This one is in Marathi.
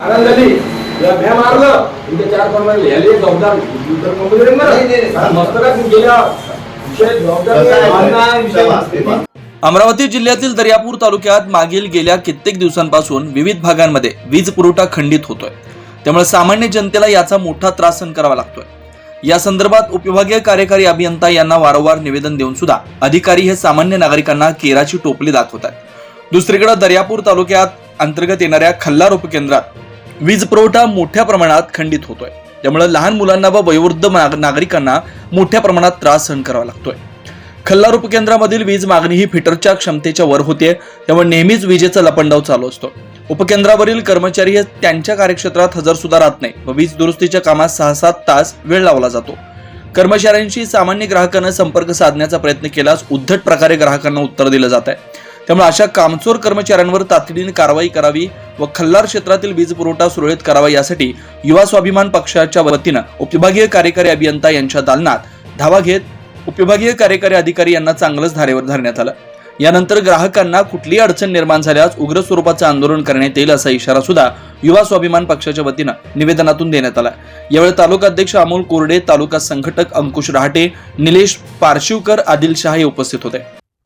आनंदाने या भ्या चार प्रमाणे लिहायला जबाबदार तर मस्तकात गेल्या विषय. अमरावती जिल्ह्यातील दर्यापूर तालुक्यात मागील गेल्या कित्येक दिवसांपासून विविध भागांमध्ये वीज पुरवठा खंडित होतोय. त्यामुळे सामान्य जनतेला याचा मोठा त्रास सहन करावा लागतोय. या संदर्भात उपविभागीय कार्यकारी अभियंता यांना वारंवार निवेदन देऊन सुद्धा अधिकारी हे सामान्य नागरिकांना केराची टोपली दाखवतात दुसरीकडे दर्यापूर तालुक्यात अंतर्गत येणाऱ्या खल्लार उपकेंद्रात वीज पुरवठा मोठ्या प्रमाणात खंडित होतोय. त्यामुळे लहान मुलांना व वयोवृद्ध नागरिकांना मोठ्या प्रमाणात त्रास सहन करावा लागतोय. खल्लार उपकेंद्रामधील वीज मागणी ही फिटरच्या क्षमतेच्या वर होते त्यामुळे नेहमीच विजेचा लपंडाव चालू असतो. उपकेंद्रावरील कर्मचारी हे त्यांच्या कार्यक्षेत्रात हजर सुद्धा राहत नाही व वीज दुरुस्तीच्या कामात सहा सात तास वेळ लावला जातो. कर्मचाऱ्यांशी सामान्य ग्राहकांना संपर्क साधण्याचा प्रयत्न केल्यास उद्धट प्रकारे ग्राहकांना उत्तर दिलं जात आहे त्यामुळे अशा कामचोर कर्मचाऱ्यांवर तातडीने कारवाई करावी व खल्लार क्षेत्रातील वीज पुरवठा सुरळीत करावा यासाठी युवा स्वाभिमान पक्षाच्या वतीनं उपविभागीय कार्यकारी अभियंता यांच्या दालनात धावा घेत उपविभागीय कार्यकारी अधिकारी यांना चांगलंच धारेवर धरण्यात आलं. यानंतर ग्राहकांना कुठलीही अडचण निर्माण झाल्यास उग्र स्वरूपाचं आंदोलन करण्यात येईल असा इशारा सुद्धा युवा स्वाभिमान पक्षाच्या वतीनं निवेदनातून देण्यात आला. यावेळी तालुका अध्यक्ष अमोल कोरडे तालुका संघटक अंकुश रहाटे निलेश पारशिवकर आदिल हे उपस्थित होते.